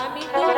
আমি তোমার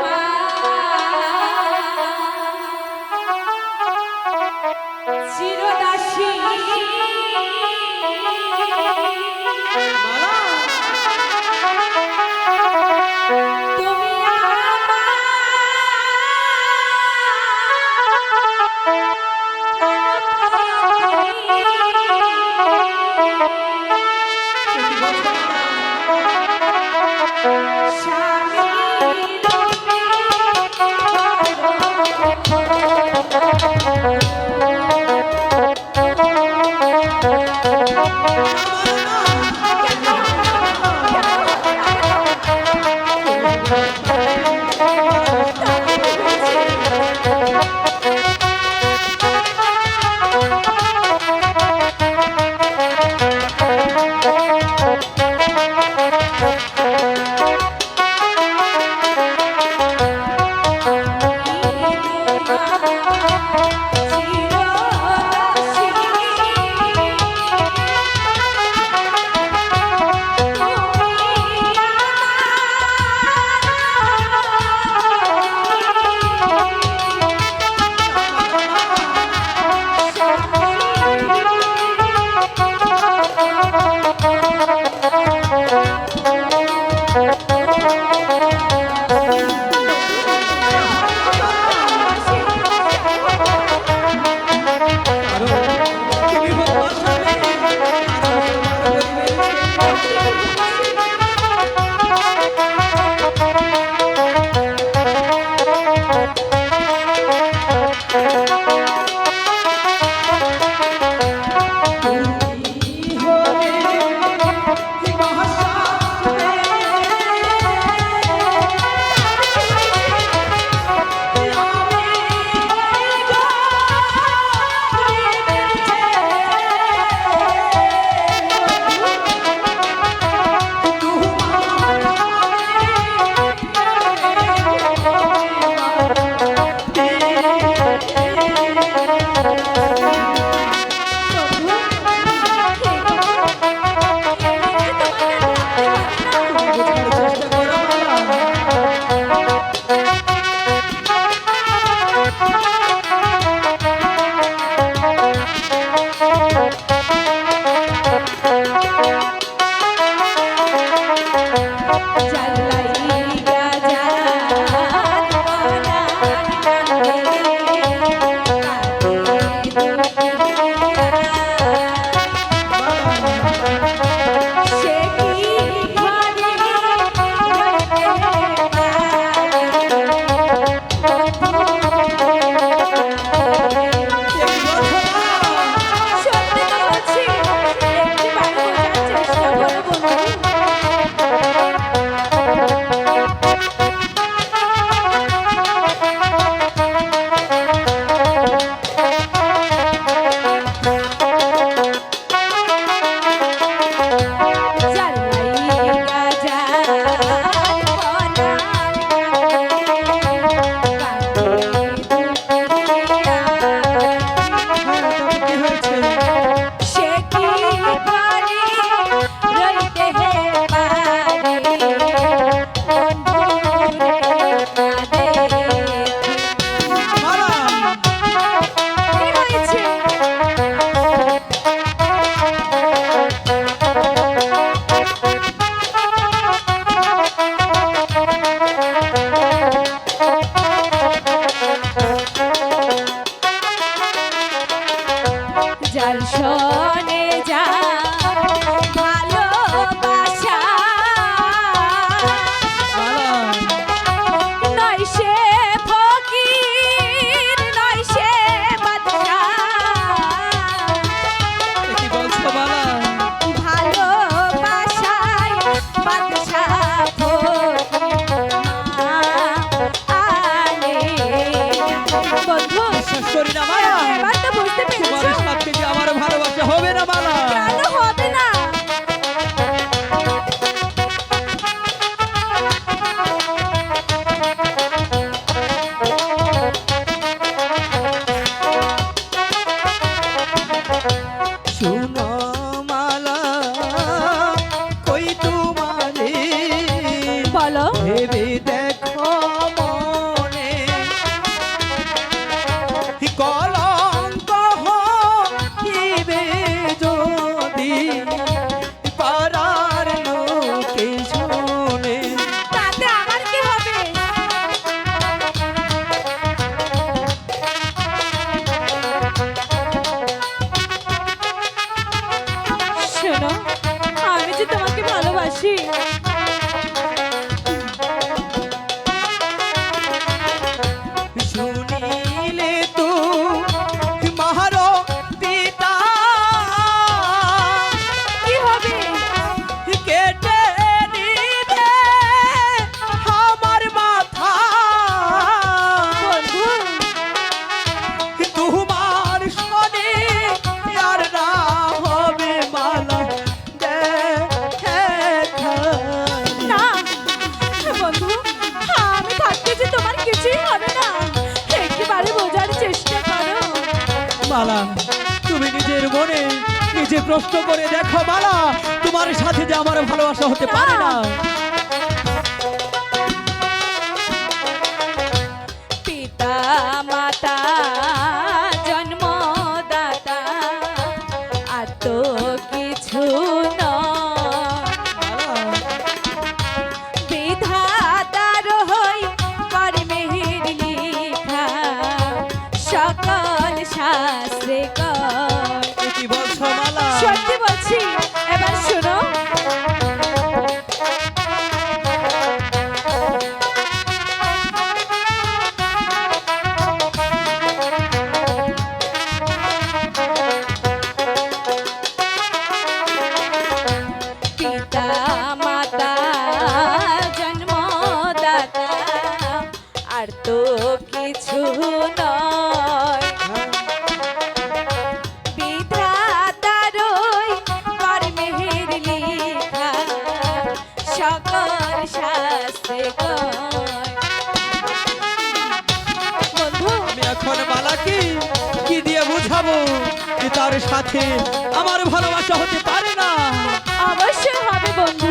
পিছনে যা ভালোবাসা। নয় সে ফকির নয় সে বাদশা ভালোবাসায় বাদশা শরীর আমার মালা মালা। তুমি নিজের মনে নিজে প্রশ্ন করে দেখো মালা। তোমার সাথে যে আমার ভালোবাসা হতে পারে না। পিতা, মাতা আমি এখন মালা কি কি দিয়ে বুঝাবো যে তার সাথে আমার ভালোবাসা হতে পারে না? অবশ্যই হবে বন্ধু।